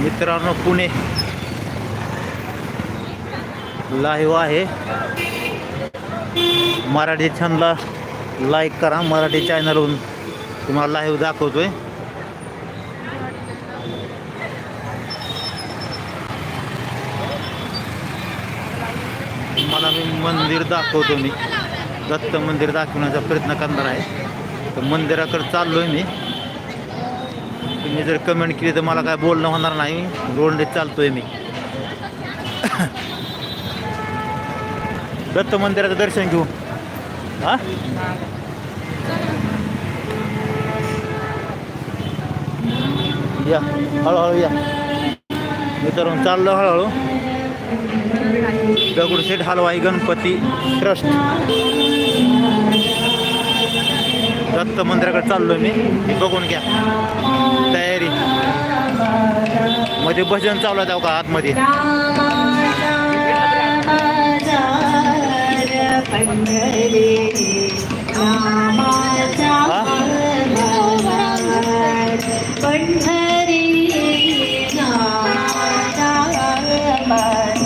मित्रांनो पुणे. लाईव्ह आहे. मराठी छानला लाईक करा मराठी चॅनलवरून तुम्हाला लाईव्ह दाखवतोय. तुम्हाला मी मंदिर दाखवतो मी. दत्त मंदिर दाखवण्याचा प्रयत्न करणार आहे. तर मंदिराकडे चाललोय मी. तुम्ही जर कमेंट केली तर मला काय बोलणं होणार नाही. रोडने चालतोय मी. दत्त मंदिराचं दर्शन घेऊ. हा? या हळूहळू या. मित्रांनो चाललो हळूहळू. दगडूशेठ हलवाई गणपती ट्रस्ट. दत्त मंदिराकडे चाललो मी. हे बघून घ्या. तयारी. मध्ये भजन चालू आहे का आतमध्ये.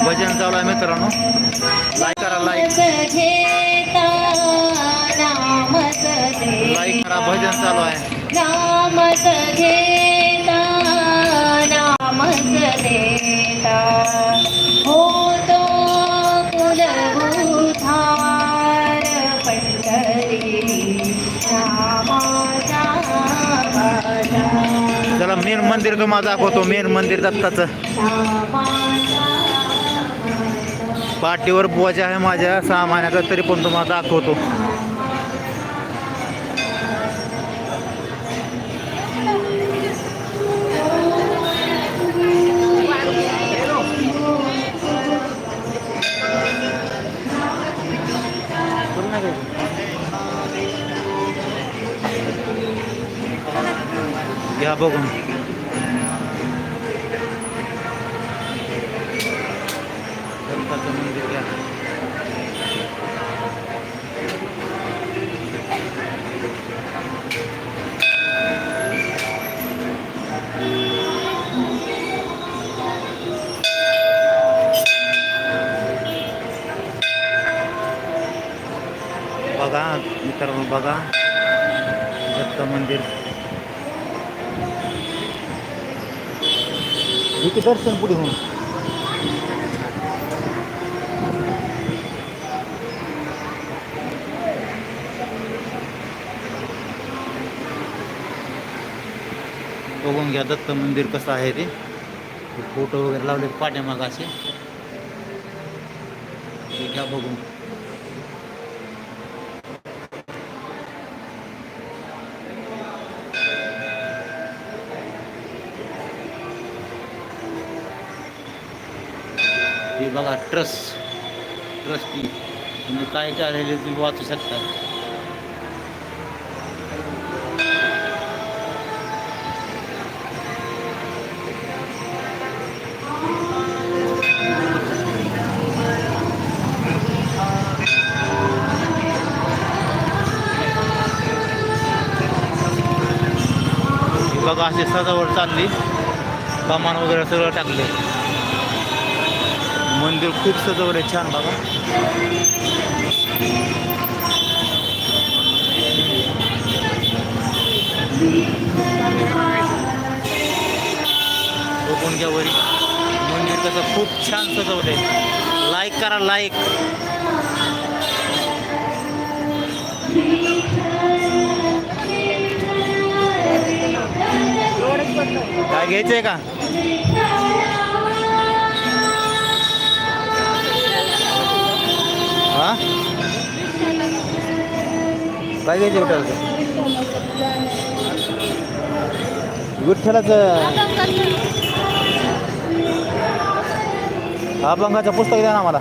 भजन चालू आहे मित्रांनो. लाईक करा लाईक लाईक करा भजन चालू आहे. मंदिर तुम्हाला दाखवतो मेन मंदिर दत्ताचं. पाठीवर बोज आहे माझ्या सामान्याचा तरी पण तुम्हाला दाखवतो. या बघून. मित्रांनो बघा दत्त मंदिर इथे दर्शन पुढे होऊन बघून घ्या दत्त मंदिर कसं आहे ते फ़ोटो वगैरे लावले ते घ्या बघून बघा ट्रस्ट ट्रस्टी तुम्ही काय काय राहिले तुम्ही वाचू शकता. बघा असे सजावट चालली. सामान वगैरे सगळं टाकले. मंदिर खूप सजवले छान बघा. बघून घ्या वरी. मंदिर कसं खूप छान सजवले लाईक करा लाईक काय घ्यायचंय का? हा? काय घ्यायचं विठ्ठलाचं विठ्ठलाचं अभंगाचं पुस्तक द्या ना मला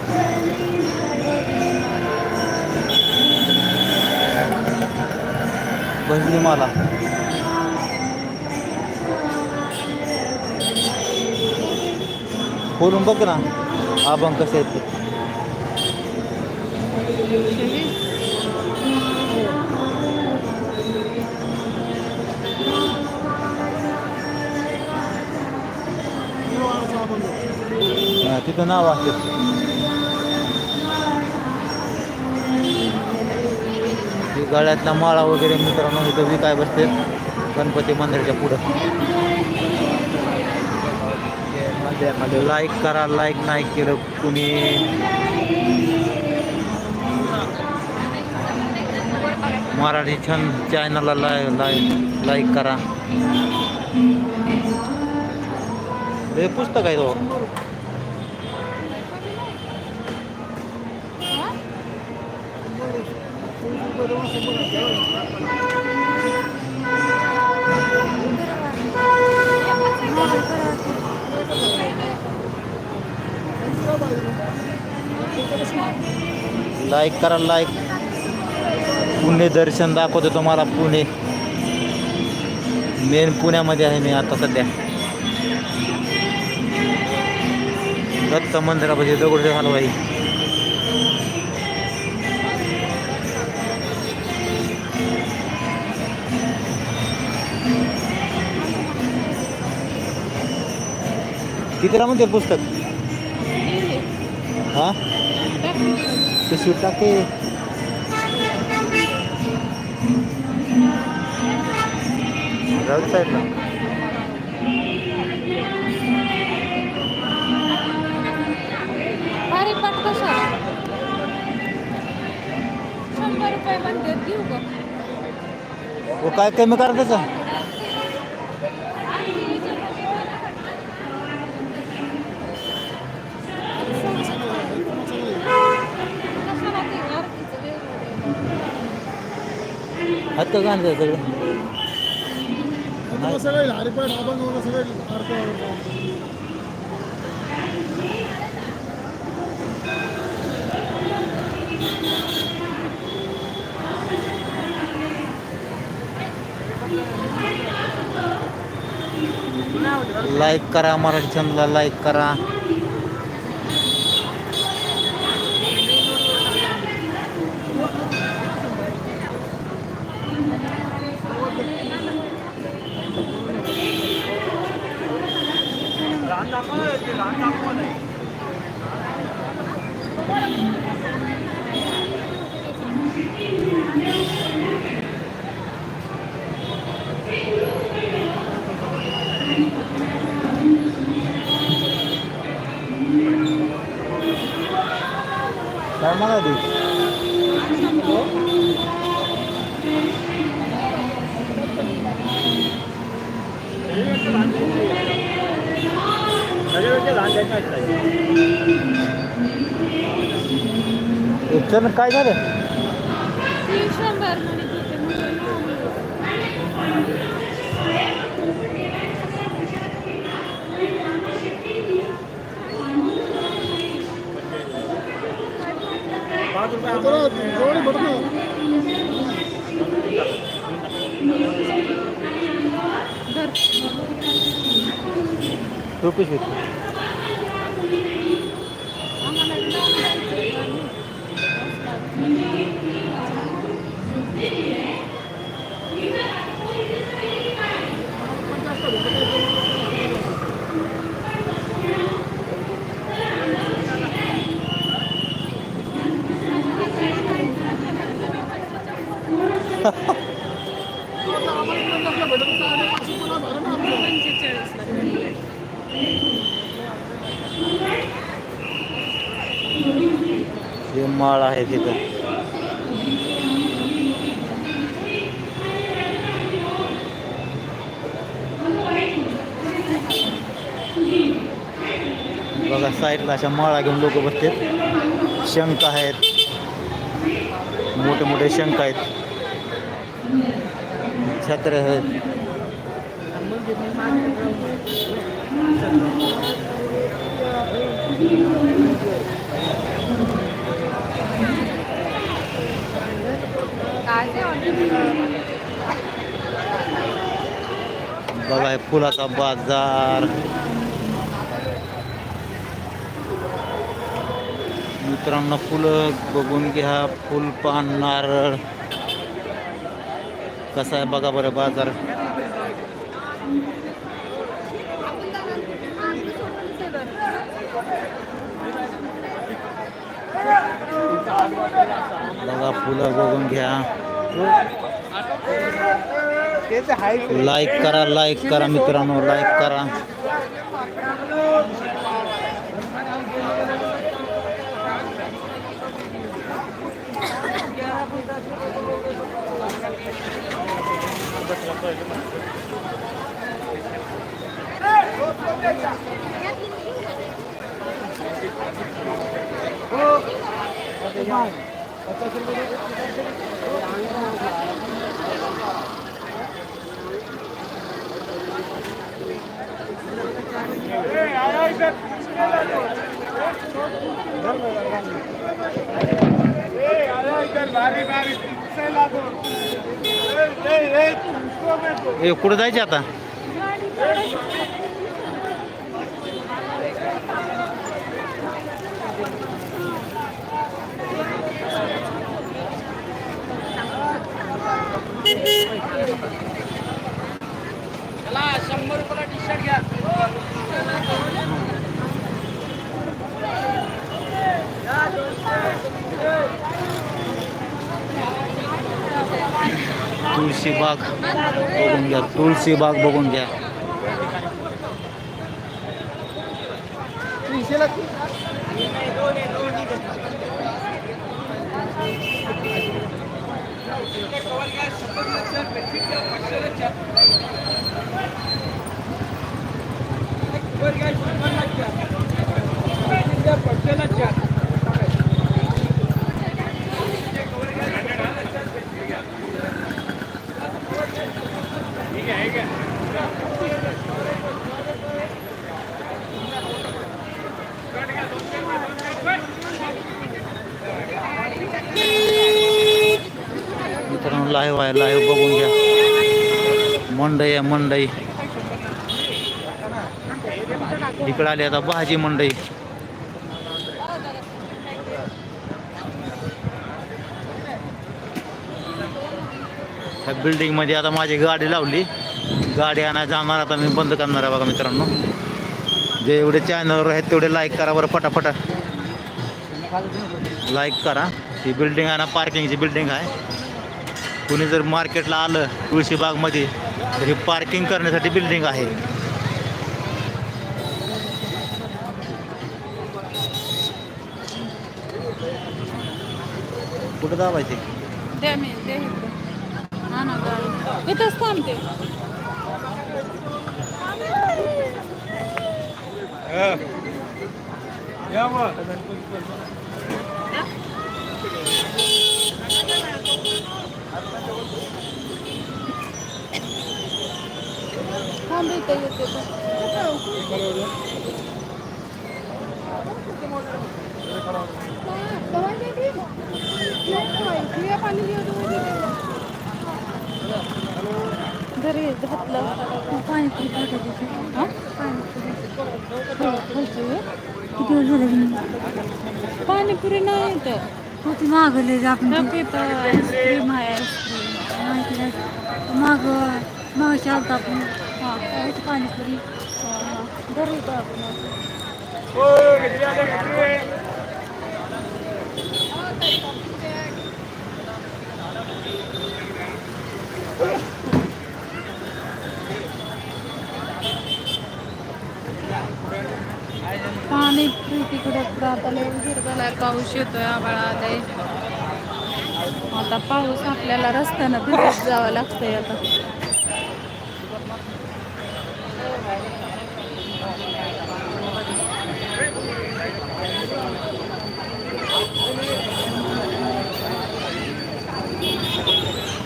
भजली मला. खोलून बघ ना अभंग कसे आहेत ते. हा, तिथं नाव असते ही गळ्यातला माळा वगैरे मित्रांनो इथं विकाय बसते गणपती मंदिराच्या पुढं लाईक करा लाईक नाही केलं कुणी मराठी छान चॅनलला लाय लाईक लाईक करा. हे पुस्तक आहे तो. लाईक करा लाईक पुणे दर्शन दाखवतो तुम्हाला पुणे. मेन पुण्यामध्ये आहे मी आता सध्या. दत्त मंदिरापाशी दगडूशेठ हलवाई. कितीला म्हणते पुस्तक? हा. पिशवी टाके. राहू दे साईडला. अरे पाठ कशाला शंभर रुपये म्हणते देऊ का? वो काय कमी करा त्याचं? हात का सगळं? नाही. सगळे हरिपाठ अभंग लाईक करा मराठी चॅनलला लाईक करा काय म्हणा तू चल काय झालं? ती शंभर म्हणत होते म्हणून जरा जवळ भट ना. तू पिशवी आम्हाला लावून द्यायचं आणि पंचेचाळीसला भेटले. हे माळ आहे तिथं. बघा साईडला अशा माळा घेऊन लोक बसतात. शंख आहेत. मोठे मोठे शंख आहेत. छत्र आहेत बघा हे फुलाचा बाजार. मित्रांनो फुलं बघून घ्या फुल पान नारळ कसा आहे बघा बरं बाजार. बघा फुलं बघून घ्या. लाईक करा लाईक करा मित्रांनो लाईक करा. Hey, I like that. Bari, bari. Say, Lago. हे कुठं जायचे आता? शंभर रुपयाला टी शर्ट घ्या. तुळशीबाग बघून घ्या तुळशीबाग बघून घ्या. पक्षाला मित्रांनो लाईव्ह आहे लाईव्ह बघून घ्या. मंडई आहे मंडई. इकडे आली आता भाजी मंडई. बिल्डिंगमध्ये आता माझी गाडी लावली. गाडी आणा जाणार आता मी बंद करणार आहे बघा मित्रांनो. जे एवढे चॅनलवर आहेत तेवढे लाईक करा बरं पटापटा. लाईक करा. ही बिल्डिंग आहे ना पार्किंगची बिल्डिंग आहे. कुणी जर मार्केटला आलं तुळशीबागमध्ये तर ही पार्किंग करण्यासाठी बिल्डिंग आहे. कुठं दाबायचे? हा ना गाडी इथंच थांबते थांब इथं येते घरी घातलं. पाणीपुरी हा? किती वेळ झालं? पाणीपुरी नाही तर हो ती मागवले आपण. आईस्क्रीम आहे आईस्क्रीम. माहिती नाही. माग आलता आपण हां. पाणीपुरी? घरी येतो आपण पाणी तिकडे राहताला हिरवला पाऊस येतोय आम्हाला आता पाऊस आपल्याला रस्त्यानं भिजत जावं लागतंय आता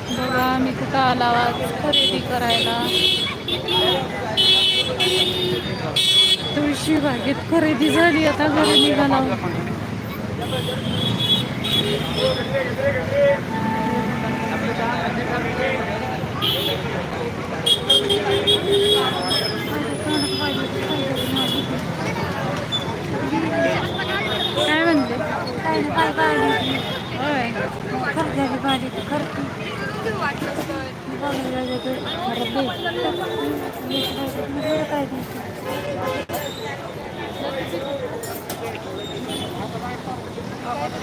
बघा आम्ही कुठं आला खरेदी करायला. तुळशी बागेत खरेदी झाली आता घरी निघाला. काय म्हणते? काय नाही काय गाडी होय. खर्च झाली गाडी खर्च काय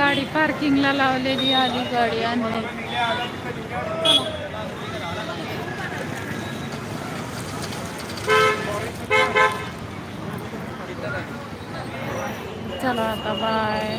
गाडी पार्किंगला लावलेली आली गाडी आणली. चला आता बाय